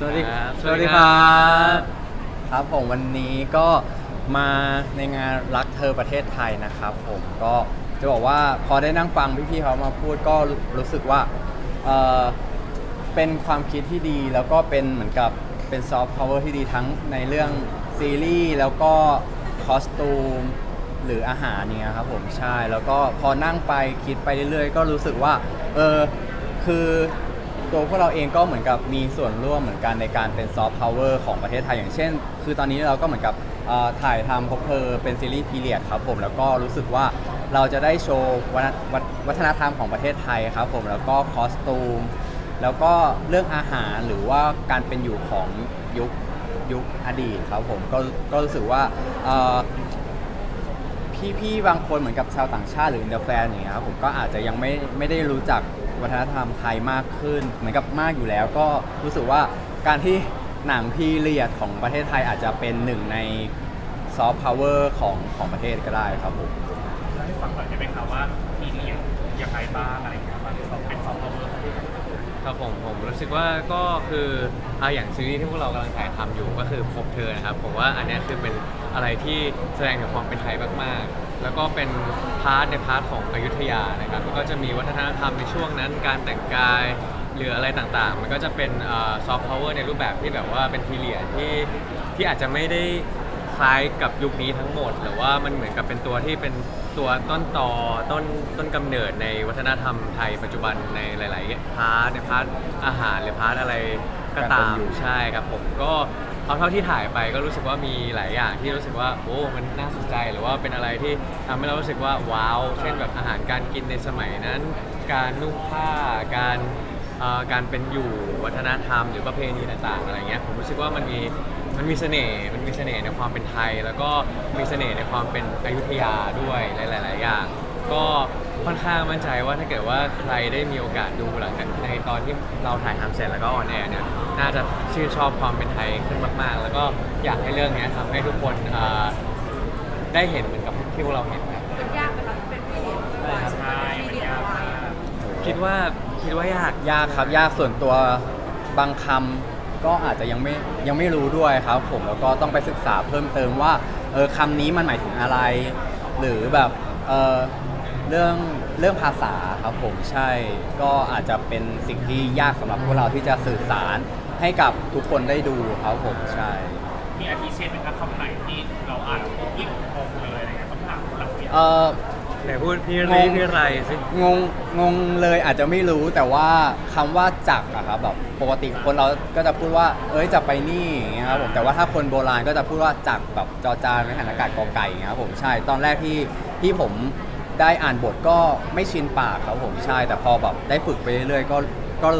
สวัสดีครับสวัสดีครับ ครับผมวันนี้ก็มาในงานรักเธอประเทศไทยนะครับ ผมก็จะบอกว่าพอได้นั่งฟังพี่ๆเขามาพูดก็รู้รู้สึกว่าเออเป็นความคิดที่ดีแล้วก็เป็นเหมือนกับเป็นซอฟต์พาวเวอร์ที่ดีทั้งในเรื่องซีรีส์แล้วก็คอสตูมหรืออาหารเนี่ยครับผมใช่แล้วก็พอนั่งไปคิดไปเรื่อยๆ ก็รู้สึกว่าเออคือ ตัวพวกเราเองก็เหมือนกับมีส่วนร่วมเหมือนกันในการเป็นซอฟต์พาวเวอร์ของประเทศไทยอย่างเช่น คือตอนนี้เราก็เหมือนกับเอ่อถ่ายทำพบเพอเป็นซีรีส์พีเรียดครับผมแล้วก็รู้สึกว่าเราจะได้โชว์วัฒนวัฒวัฒนธรรมของประเทศไทยครับผมแล้วก็คอสตูม แล้วก็เรื่องอาหารหรือว่าการเป็นอยู่ของยุคยุคอดีตครับผมก็ก็รู้สึกว่าเอ่อ พี่ๆ บางคนเหมือนกับชาวต่างชาติหรืออินเตอร์แฟนอย่างเงี้ยครับผมก็อาจจะยังไม่ไม่ได้รู้จัก วัฒนธรรมไทยมากขึ้น เหมือนกับมากอยู่แล้วก็รู้สึกว่าการที่หนังพีเรียดของประเทศไทยอาจจะเป็นหนึ่งในซอฟต์พาวเวอร์ของของประเทศก็ได้ครับผมเล่าให้ฟังหน่อยได้ไหมครับว่ามีเรียนยังไงบ้างอะไรอย่างเงี้ยมันเป็นสองพาวเวอร์ครับผมผมรู้สึกว่าก็คือ อะอย่างซีรีส์ที่พวกเรากำลังถ่ายทำอยู่ก็คือพบเธอนะครับผมว่าอันเนี้ยคือเป็นอะไรที่แสดงถึงความเป็นไทยมากๆ แล้วก็เป็นพาร์ทในพาร์ทของอยุธยานะครับมันก็จะมีวัฒนธรรมในช่วงนั้นการแต่งกายหรืออะไรต่างๆ มันก็จะเป็นซอฟต์พาวเวอร์ในรูปแบบที่แบบว่าเป็นพีเรียดที่ที่อาจจะไม่ได้คล้ายกับยุคนี้ทั้งหมด หรือว่ามันเหมือนกับเป็นตัวที่เป็นตัวต้นต่อต้นต้นกำเนิดในวัฒนธรรมไทยปัจจุบันในหลาย ๆ พาร์ทในพาร์ทอาหารหรือพาร์ทอะไร ก็ตามใช่ครับผมก็เอาเท่าที่ถ่ายไปก็รู้สึกว่ามีหลายอย่างที่รู้สึกว่าโอ้มันน่าสนใจหรือว่าเป็นอะไรที่ทำให้เรารู้สึกว่าว้าว เช่นแบบอาหารการกินในสมัยนั้น การนุ่งผ้าการเอ่อการเป็นอยู่วัฒนธรรม หรือประเพณีต่างๆอะไรเงี้ยผมรู้สึกว่ามันมีมันมีเสน่ห์มันมีเสน่ห์ในความเป็นไทย แล้วก็มีเสน่ห์ในความเป็นอยุธยาด้วยหลายๆอย่าง ก็ ค่อนข้างมั่นใจว่าถ้าเกิดว่าใครได้มีโอกาสดูหลังจากในตอนที่เราถ่ายทำเสร็จแล้วก็ออนแอร์เนี่ยน่าจะชื่นชอบความเป็นไทยขึ้นมาก ๆ แล้วก็อยากให้เรื่องเนี้ยทำให้ทุกคนเอ่อได้เห็นเหมือนกับที่พวกเราเห็นครับ มันยากไหมคะเป็นพีเรียดใช่มันยากมากคิดว่าคิดว่ายาก ยากครับยากส่วนตัวบางคำก็อาจจะยังไม่ยังไม่รู้ด้วยครับ ผมแล้วก็ต้องไปศึกษาเพิ่มเติมว่าเออคำนี้มันหมายถึงอะไร หรือแบบเออเรื่อง เรื่องภาษาครับผมใช่ก็อาจจะเป็นสิ่งที่ยากสำหรับพวกเราที่จะสื่อสารให้กับทุกคนได้ดูครับผมใช่ มีอาทิเช่นนะครับคำไหนที่เราอ่านปุ๊บยิ่งงงเลยอะไรเงี้ยต้องถามหลักเรียนเออไหนพูดพี่งรีงพี่ไรสิ งงงงเลยอาจจะไม่รู้แต่ว่าคำว่าจักอะครับแบบปกติคนเราก็จะพูดว่า เอ้ยจะไปนี่อย่างเงี้ยครับผมแต่ว่าถ้าคนโบราณก็จะพูดว่าจักแบบจอจานไม่หันอากาศกอไก่อย่างเงี้ยครับผมใช่ตอนแรกที่ที่ผม ได้อ่านบทก็ไม่ชินปากครับผมใช่ แต่พอแบบได้ฝึกไปเรื่อยๆ ก็ก็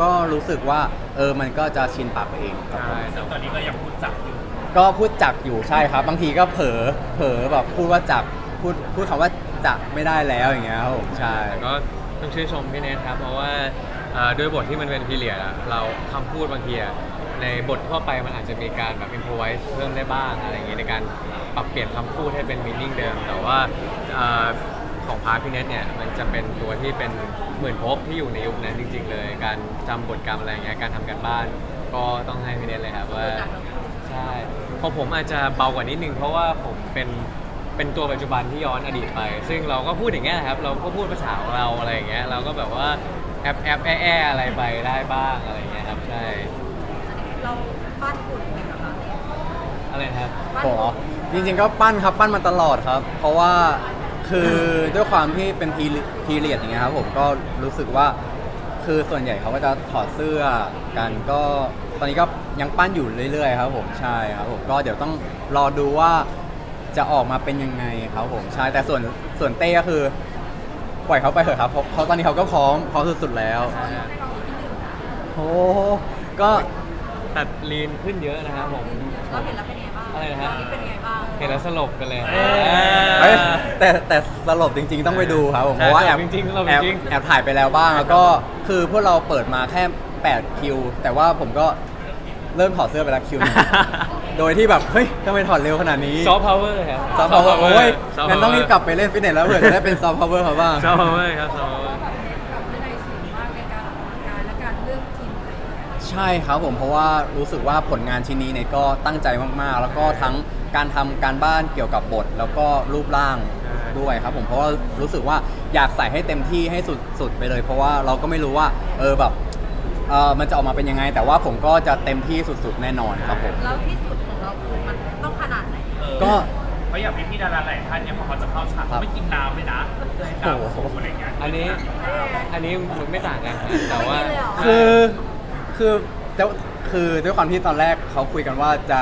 ก็รู้สึกว่าเออมันก็จะชินปากไปเองครับผมใช่ซึ่งตอนนี้ก็ยังพูดจับอยู่ ก็พูดจักอยู่ใช่ครับ บางทีก็เผลอเผลอแบบพูดว่าจักพูดพูดคำว่าจักไม่ได้แล้วอย่างเงี้ยครับผมใช่ แต่ก็ต้องชื่นชมพี่เนทครับ เพราะว่าเอ่อด้วยบทที่มันเป็นพีเรียดอะเราคำพูดบางทีอะในบททั่วไปมันอาจจะมีการแบบ improvise เพิ่มได้บ้างอะไรอย่างงี้ในการปรับเปลี่ยนคำพูดให้เป็น meaning เดิม แต่ว่าเอ่อ ของพาร์ทพี่เนทเนี่ยมันจะเป็นตัวที่เป็นหมื่นภพที่อยู่ในยุคนั้นจริง ๆ เลย การจำบทกรรมอะไรอย่างเงี้ยการทำการบ้าน ก็ต้องให้พี่เนทเลยครับว่าใช่ของผมอาจจะเบากว่านิดนึงเพราะว่าผมเป็นเป็นตัวปัจจุบันที่ย้อนอดีตไป ซึ่งเราก็พูดอย่างเงี้ยนะครับ เราก็พูดภาษาของเราอะไรอย่างเงี้ย เราก็แบบว่าแอปแอปแอแออะไรไปได้บ้างอะไรอย่างเงี้ยครับ ใช่ เราปั้นหุ่นไหมคะอะไรนะครับปั้นผมเหรอจริงๆก็ปั้นครับปั้นมาตลอดครับ เพราะว่า คือด้วยความที่เป็นพีพีเรียดอย่างเงี้ยครับผมก็รู้สึกว่า คือส่วนใหญ่เขาก็จะถอดเสื้อกันก็ตอนนี้ก็ยังปั้นอยู่เรื่อยๆครับผมใช่ครับผมก็เดี๋ยวต้องรอดูว่าจะออกมาเป็นยังไงครับผมใช่แต่ส่วนส่วนเต้ก็คือ ปล่อยเขาไปเถอะครับเพราะเพราะตอนนี้เขาก็พร้อมพร้อมสุดๆแล้วเขายกให้เราที่หนึ่งนะโอ้ก็ตัดลีนขึ้นเยอะนะครับผม เราเห็นแล้วเป็นไงบ้างอะไรนะฮะตอนนี้เป็นไงบ้างเห็นแล้วสลบกันเลย เอ้ย เอ้ยแต่แต่สลบจริง ๆ ต้องไปดูครับผมใช่เพราะว่าแอบสลบจริงๆสลบแอบจริงแอบถ่ายไปแล้วบ้างแล้วก็คือพวกเราเปิดมาแค่ 8 คิว แต่ว่าผมก็เริ่มถอดเสื้อไปแล้วคิวหนึงโดยที่แบบ เฮ้ยทำไมถอดเร็วขนาดนี้ซอฟต์พาวเวอร์ครับซอฟต์พาวเวอร์โอ้ยซอฟต์งั้นพาวเวอร์ต้องรีบกลับไปเล่นฟิตเนสแล้วเผื่อจะได้เป็นซอฟต์พาวเวอร์เขาบ้าง ซอฟต์พาวเวอร์ครับซอฟต์พาวเวอร์ แบบวินัยสูงมาก ในการออกกำลังกายและการเลือกกินอะไรอย่างเงี้ยใใช่ครับผมเพราะว่ารู้สึกว่าผลงานชิ้นนี้เนี่ยก็ตั้งใจมากๆ แล้วก็ทั้งการทำการบ้านเกี่ยวกับบท แล้วก็รูปร่างด้วยครับผมเพราะว่ารู้สึกว่าอยากใส่ให้เต็มที่ให้สุดสุดไปเลย เพราะว่าเราก็ไม่รู้ว่า เออแบบเออมันจะออกมาเป็นยังไง แต่ว่าผมก็จะเต็มที่สุดๆแน่นอนครับผมแล้วที่สุดของเราคือมันต้องขนาดไหนเออก็เพราะอย่างพี่พี่ๆดาราหลายท่านเนี่ยพอเขาจะเข้าฉากครับเขาไม่กินน้ำเลยนะน้ำโอ้โห อะไรอย่างเงี้ยอันนี้ อันนี้มันไม่ต่างกันนะแต่ว่าไม่มีเลยเหรอคือ คือแต่คือด้วยความที่ตอนแรกเขาคุยกันว่าจะ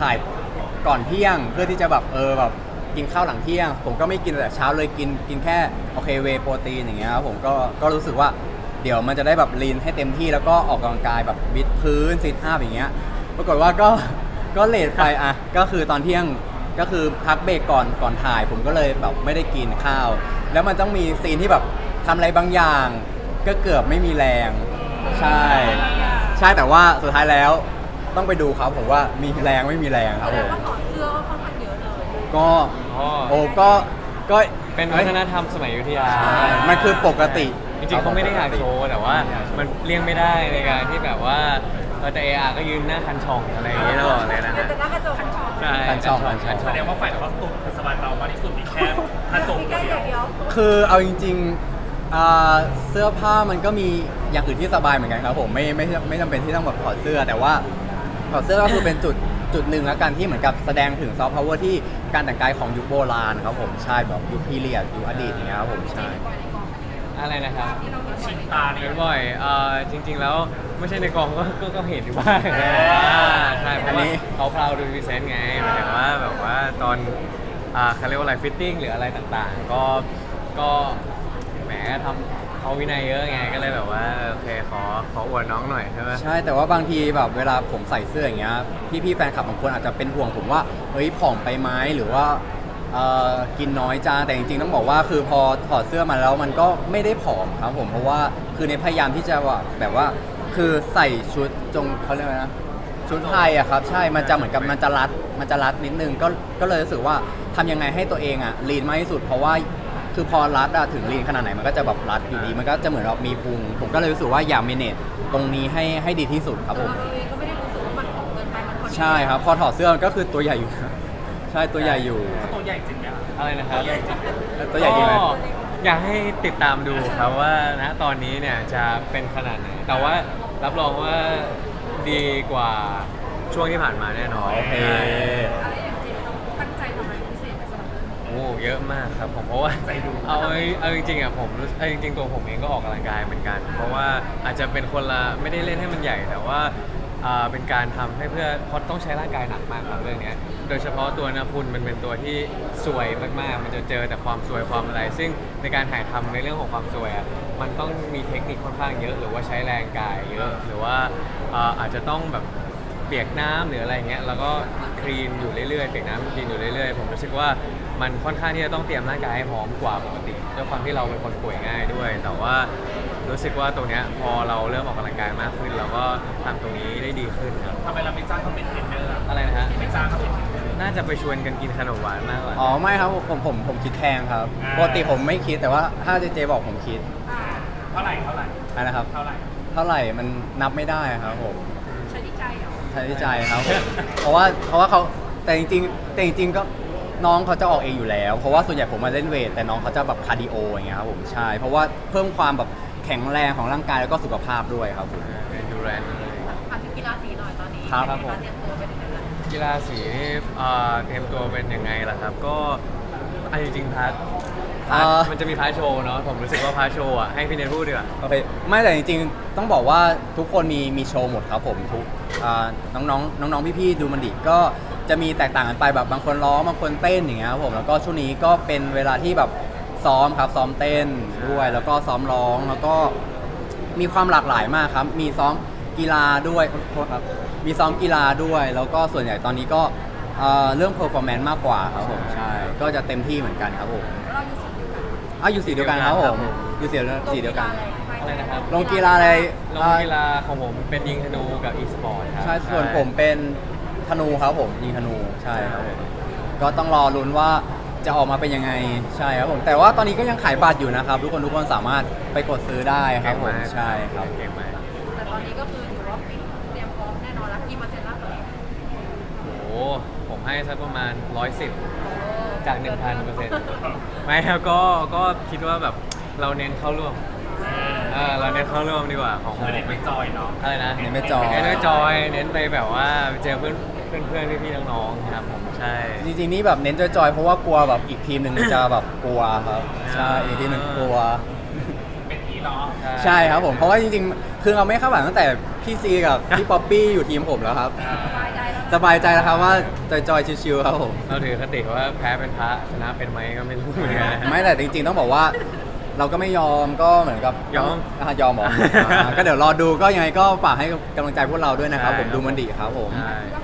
ถ่ายก่อนเที่ยงเพื่อที่จะแบบเออแบบกินข้าวหลังเที่ยง ผมก็ไม่กินแต่เช้าเลยกินกินแค่โอเคเวโปรตีนอย่างเงี้ยครับผมก็ก็รู้สึกว่าเดี๋ยวมันจะได้แบบลีนให้เต็มที่แล้วก็ออกกำลังกายแบบบิดพื้นซิทอัพอย่างเงี้ยปรากฏว่าก็ก็เลทไปอะก็คือตอนเที่ยงก็คือพักเบรกก่อนก่อนถ่าย ผมก็เลยแบบไม่ได้กินข้าว แล้วมันต้องมีซีนที่แบบทำอะไรบางอย่าง ก็เกือบไม่มีแรง ใช่ ใช่แต่ว่าสุดท้ายแล้วต้องไปดูครับผมว่ามีแรงไม่มีแรงครับแสผดงมว่าถอดเสื้อก็ค่อนข้างเยอะเลยก็อ๋อโอ้ก็ก็เป็นวัฒนธรรมสมัยอยุธยาใช่มันคือปกติ จริงๆเขาไม่ได้อยากโชว์แต่ว่ามันเลี่ยงไม่ได้ในการที่แบบว่าเออแต่เออาก็ยืนหน้าคันช่องอะไรอย่างเงี้ยตลอดเลยนะฮะแต่หน้ากระจกคันชองใช่คันช่องคันช่อง แสดงว่าฝ่ายคอสตูมสบายเรามากที่สุดมีแค่กระจกมีตัวแค่เดีอยย่าวงเดียวคือเอาจริง ๆ อ่าเสื้อผ้ามันก็มีอย่างอื่นที่สบายเหมือนกันครับผมไม่ไม่ไม่จำเป็นที่ต้องแบบถอดเสื้อ แต่ว่าถอดเสื้อก็คือเป็นจุดจุดหนึ่งแล้วกันที่เหมือนกับแสดงถึงซอฟต์พาวเวอร์ที่การแต่งกายของยุคโบราณครับผมใช่แบบยุคพีเรียดยุคอดีตอย่างเงี้ยครับผมใช่ อะไรนะครับชินตาเนี่เห็ยนบ่อยเอ่อจริง ๆ แล้วไม่ใช่ในกองก็ก็ก็เห็นอยู่บ้างอ่าใช่เพอัราะนนี้ ว่าเขาพราวดูพรีเซนต์ไงหมายถึงว่าแบบว่าตอนอ่าเขาเรียกว่าอะไรฟิตติ้งหรืออะไรต่างๆ ก็ก็ แหมทำเขาวินัยเยอะไงก็เลยแบบว่าโอเคขอขออวดน้องหน่อยใช่ไหม ใช่แต่ว่าบางทีแบบเวลาผมใส่เสื้ออย่างเงี้ยพี่พี่ๆแฟนคลับบางคนอาจจะเป็นห่วงผมว่าเฮ้ยผอมไปไหมหรือว่าเอ่อกินน้อยจังแต่จริงๆต้องบอกว่าคือพอถอดเสื้อมาแล้วมันก็ไม่ได้ผอมครับผมเพราะว่าคือในพยายามที่จะว่าแบบว่า คือใส่ชุดจงเขาเรียกว่านะชุดไทยอะครับใช่มันจะเหมือนกับมันจะรัดมันจะรัดนิดนึงก็ก็เลยรู้สึกว่าทำยังไงให้ตัวเองอะลีนมากที่สุด เพราะว่า คือพอรัดอะถึงลีนขนาดไหนมันก็จะแบบรัดอยู่ดี มันก็จะเหมือนเรามีพุงผมก็เลยรู้สึกว่าอย่าเมเนจตรงนี้ให้ให้ดีที่สุดครับผมเราเองก็ไม่ได้รู้สึกว่ามันของเกินไปมันพอดีใช่ครับ พอถอดเสื้อมันก็คือตัวใหญ่อยู่ ใช่ตัวใหญ่อยู่ ตัวใหญ่จริงไหมอะไรนะครับตัวใหญ่จริงแล้วตัวใหญ่จริงไหมก็อยากให้ติดตามดูครับว่าณตอนนี้เนี่ยจะเป็นขนาดไหน แต่ว่ารับรองว่าดีกว่าช่วงที่ผ่านมาแน่นอนโอเค เรื่องนี้โอ้เยอะมากครับผมเพราะว่าใจดูเอาเอาจริงๆอะผมรู้เอาจริงๆตัวผมเองก็ออกกำลังกายเหมือนกัน เพราะว่าอาจจะเป็นคนละไม่ได้เล่นให้มันใหญ่แต่ว่าอ่าเป็นการทำให้เพื่อเพราะต้องใช้ร่างกายหนักมากครับเรื่องเนี้ยโดยเฉพาะตัวนาคุณมันเป็นตัวที่สวยมากๆ มันจะเจอแต่ความสวยความอะไร ซึ่งในการถ่ายทำในเรื่องของความสวยอะมันต้องมีเทคนิคค่อนข้างเยอะ หรือว่าใช้แรงกายเยอะหรือว่าอ่าอาจจะต้องแบบ เปียกน้ำหรืออะไรเงี้ยแล้วก็คลีนอยู่เรื่อยๆเปียกน้ำคลีนอยู่เรื่อยๆ ผมรู้สึกว่า มันค่อนข้างที่จะต้องเตรียมร่างกายให้พร้อมกว่าปกติด้วยความที่เราเป็นคนป่วยง่ายด้วย แต่ว่ารู้สึกว่าตรงเนี้ยพอเราเริ่มออกกำลังกายมากขึ้น เราก็ทำตรงนี้ได้ดีขึ้นครับทำไมเราไม่จ้างเขาเป็นเทรนเนอร์อะอะไรนะฮะไม่จ้างเขาเป็นเทรนเนอร์ น่าจะไปชวนกันกินขนมหวานมากกว่าอ๋อไม่ครับผมผมผมคิดแพงครับอ่า ปกติผมไม่คิดแต่ว่าถ้าเจเจบอกผมคิดอ่าเท่าไหร่เท่าไหร่อันนะครับ เท่าไหร่ เท่าไหร่มันนับไม่ได้ครับผมใช้ที่ใจเหรอใช้ที่ใจครับผมเพราะว่าเพราะว่าเขาแต่จริงๆแต่จริงๆก็ น้องเขาจะออกเองอยู่แล้ว เพราะว่าส่วนใหญ่ผมมาเล่นเวทแต่น้องเขาจะแบบคาร์ดิโออย่างเงี้ยครับผมใช่เพราะว่าเพิ่มความแบบแข็งแรงของร่างกายแล้วก็สุขภาพด้วยครับผมเป็นดูแลนอะไรถามถึงกีฬาสีหน่อยตอนนี้ครับครับผม เตรียมตัวไปถึงไหนแล้วกีฬาสีนี่เอ่อเตรียมตัวเป็นยังไงล่ะครับ ก็อันจริงๆพาร์ทพาร์ทเอ่อ มันจะมีพาร์ทโชว์เนาะผมรู้สึกว่าพาร์ทโชว์อะให้พี่เนทพูดดีกว่า โอเคไม่แต่จริงๆ ต้องบอกว่าทุกคนมีมีโชว์หมดครับผมทุกอ่าน้องๆน้องๆพี่ๆดูมันดิก็ จะมีแตกต่างกันไปแบบบางคนร้องบางคนเต้นอย่างเงี้ยครับผมแล้วก็ช่วงนี้ก็เป็นเวลาที่แบบซ้อมครับซ้อมเต้นด้วย แล้วก็ซ้อมร้องแล้วก็มีความหลากหลายมากครับ มีซ้อมกีฬาด้วยโทษครับมีซ้อมกีฬาด้วย แล้วก็ส่วนใหญ่ตอนนี้ก็เอ่อเรื่อง performance มากกว่าครับผมใช่ก็จะเต็มที่เหมือนกันครับผมแล้วเราอยู่สีเดียวกันอะอยู่สีเดียวกันครับผมอยู่สีสีเดียวกัน อะไรนะครับ ลงกีฬาอะไรลงกีฬาของผมเป็นยิงธนูกับอีสปอร์ตครับใช่ส่วนผมเป็นธ นูครับผมยิงธนูใช่ครับผมก็ต้องรอลุ้นว่าจะออกมาเป็นยังไงใช่ครับผมแต่ว่าตอนนี้ก็ยังขายบัตรอยู่นะครับ ทุกคนทุกคนสามารถไปกดซื้อได้ครับผมเก่งากใช่ครับเก่งมากแต่แต่ตอนนี้ก็คือถือว่าฟิตเตรียมพร้อมแน่นอนแล้วกี่เปอร์เซ็นต์แล้วตอนนี้โอ้โหผมให้สักประมาณ 110 จาก 1,000เปอร์เซ็นต์ไม่ครับก็ก็คิดว่าแบบเราเน้นเข้าร่วมเออเราเน้นเข้าร่วมดีกว่าของผมเด็กไม่จอยเนาะอะไรนะเน้นไปจอยเน้นไปจอยเน้นไปแบบว่าเจอเพื่อน เพื่อนเพื่อนพี่ๆน้องๆครับผมใช่ จริงๆนี่แบบเน้นจอยๆเพราะว่ากลัวแบบอีกทีมหนึ่งจะแบบกลัวครับใช่อีกทีมหนึ่งกลัว เป็นทีเนาะใช่ครับผมเพราะว่าจริงๆ คือเราไม่คาดหวังตั้งแต่พี่ซีกับพี่ป๊อปปี้อยู่ทีมผมแล้วครับ สบายใจแล้วสบายใจแล้วครับว่าจอยๆชิวๆครับผมเราถือคติว่าแพ้เป็นพระชนะเป็นไหมก็ไม่รู้เหมือนกันนะ ไม่แต่จริงๆต้องบอกว่า เราก็ไม่ยอมก็เหมือนกับยอมะยอมเหรออ่าก็เดี๋ยวรอดูก็ยังไงก็ฝากให้กำลังใจพวกเราด้วยนะครับใช่ผมครับ ดูมันดีครับผม ใช่ว่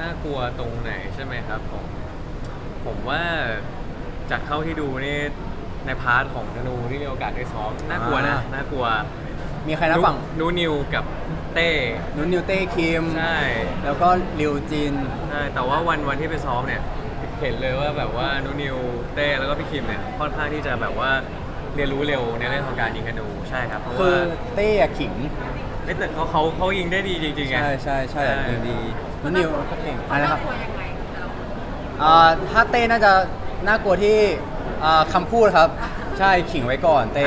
น่ากลัวตรงไหนใช่ไหมครับผมผมว่าจากเข้าที่ดูนี่ในพาร์ทของธนูที่มีโอกาสได้ซ้อมน่ากลัวนะอ่า น่ากลัวมีใครนะฝั่งนูนิวกับเต้นุนนิวเต้คิม ใช่แล้วก็ริวจิน ใช่แต่ว่าวันวันที่ไปซ้อมเนี่ยเห็นเลยว่าแบบว่านูนิวเต้แล้วก็พี่คิมเนี่ยค่อนข้างที่จะแบบว่าเรียนรู้เร็วในเรื่องของการยิงธนูใช่ครับเพราะคืว่าอเต้อะขิง เอ้ยแต่เขาเขาเขายิงได้ดีจริงๆไง ใช่ใช่ใช่ใช่ดีดี นุนนิวก็เก่งอะไรนะครับน่ากลัวยังไงแต่ละคนอ่าถ้าเต้น่าจะน่ากลัวที่อ่าคำพูดครับ ใช่ขิงไว้ก่อนเต้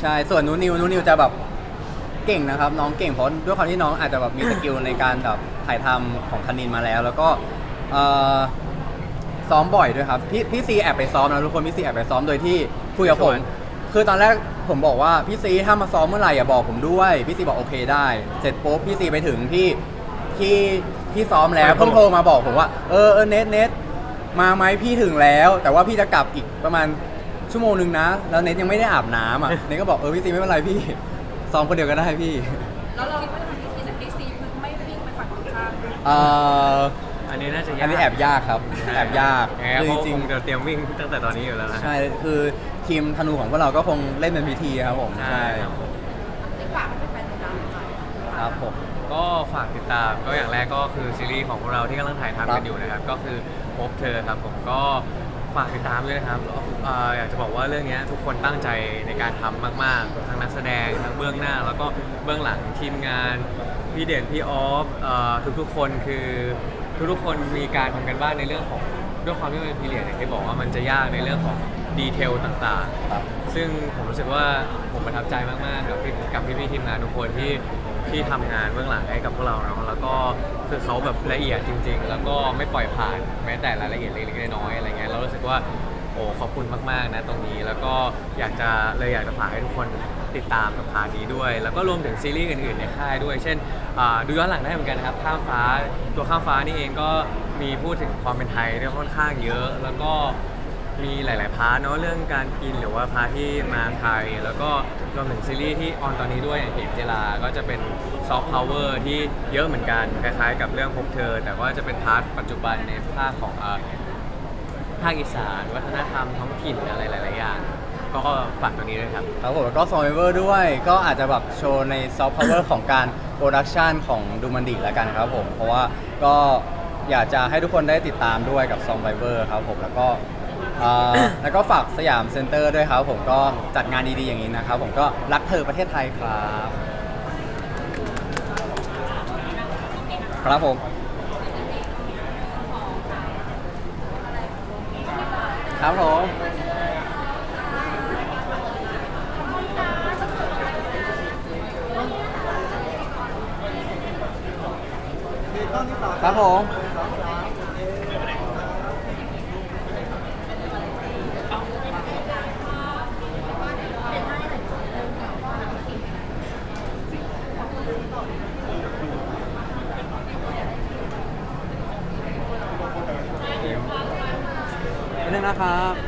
ใช่ส่วนนูนิวนูนิวจะแบบเก่งนะครับ น้องเก่งเพราะด้วยความที่น้องอาจจะแบบมีสกิลในการแบบถ่ายทำของคณินมาแล้ว แล้วก็เอ่อซ้อมบ่อยด้วยครับพี่พี่ซีแอบไปซ้อมนะทุกคนพี่ซีแอบไปซ้อมโดยที่คุยกับผมคือตอนแรกผมบอกว่าพี่ซีถ้ามาซ้อมเมื่อไหร่อย่าบอกผมด้วยพี่ซีบอกโอเคได้ เสร็จปุ๊บพี่ซีไปถึงที่ที่ ที่ซ้อมแล้วเพิ่งโทรมาบอกผมว่าเออเออเน็ตเน็ตมาไหมพี่ถึงแล้ว แต่ว่าพี่จะกลับอีกประมาณชั่วโมงหนึ่งนะ แล้วเน็ตยังไม่ได้อาบน้ำอะเน็ตก็บอกเออพี่ซีไม่เป็นไรพี่ซ้อมคนเดียวก็ได้พี่แล้วเราคิดว่าทางที่ซีแต่ที่ซีคือไม่วิ่งไปฝั่งตรงข้ามเอ่ออันนี้น่าจะยากอันนี้แอบยากครับแอบยากยังไงคือเขาจริงคงจะเตรียมวิ่งตั้งแต่ตอนนี้อยู่แล้วนะๆใช่คือทีมธนูของพวกเราก็คงเล่นเป็นพิธีครับผมใช่ใช่ครับผมนี่ฝากให้แฟนๆติดตามหน่อยครับผม ก็ฝากติดตามก็อย่างแรกก็คือซีรีส์ของพวกเราที่กำลังถ่ายทำกันอยู่นะครับ ก็คือพบเธอครับผมก็ฝากติดตามด้วยนะครับแล้วเอ่ออยากจะบอกว่าเรื่องนี้ทุกคนตั้งใจในการทำมาก ๆ ทั้งนักแสดงทั้งเบื้องหน้า แล้วก็เบื้องหลังทีมงาน พี่เด่นพี่ออฟเอ่อทุกๆคนคือทุกๆคนมีการทำกันบ้านในเรื่องของด้วยความที่มันเป็นพีเรียดอย่างที่บอกว่ามันจะยากในเรื่องของดีเทลต่าง ๆ ครับ ซึ่งผมรู้สึกว่าผมประทับใจมาก ๆ กับพี่กับพี่ๆทีมงานทุกคนที่ ที่ทำงานเบื้องหลังให้กับพวกเราเนาะแล้วก็คือเขาแบบละเอียดจริง ๆ แล้วก็ไม่ปล่อยผ่านแม้แต่รายละเอียดเล็กๆน้อยๆอะไรเงี้ยเรารู้สึกว่าโอ้ขอบคุณมากๆนะตรงนี้แล้วก็อยากจะเลยอยากจะฝากให้ทุกคนติดตามกับพาร์ทนี้ด้วย แล้วก็รวมถึงซีรีส์อื่นๆในค่ายด้วย เช่นอ่าดูย้อนหลังได้เหมือนกันนะครับข้ามฟ้าตัวข้ามฟ้านี่เองก็มีพูดถึงความเป็นไทยด้วยค่อนข้างเยอะ แล้วก็ มีหลาย ๆ พาร์ทเนาะเรื่องการกินหรือว่าพาร์ทที่มาไทย แล้วก็รวมถึงซีรีส์ที่ออนตอนนี้ด้วยอย่างเห็นเจลา ก็จะเป็นซอฟต์พาวเวอร์ที่เยอะเหมือนกัน คล้าย ๆ กับเรื่องพบเธอ แต่ว่าจะเป็นพาร์ทปัจจุบันในภาคของเอ่อภาคอีสาน วัฒนธรรมท้องถิ่นอะไรหลาย ๆ อย่าง ก็ฝากตรงนี้ด้วยครับ ครับผมแล้วก็ซอมเวอร์ด้วย ก็อาจจะแบบโชว์ในซอฟต์พาวเวอร์ของการโปรดักชันของดูมันดีแล้วกันครับผม เพราะว่าก็อยากจะให้ทุกคนได้ติดตามด้วยกับซอมไ i เวอร์ครับผม แล้วก็ อ่อแล้วก็ฝากสยามเซ็นเตอร์ด้วยครับผมก็จัดงานดีๆอย่างนี้นะครับผมก็รักเธอประเทศไทยครับ ครับผมครับผมครับผม นะครับ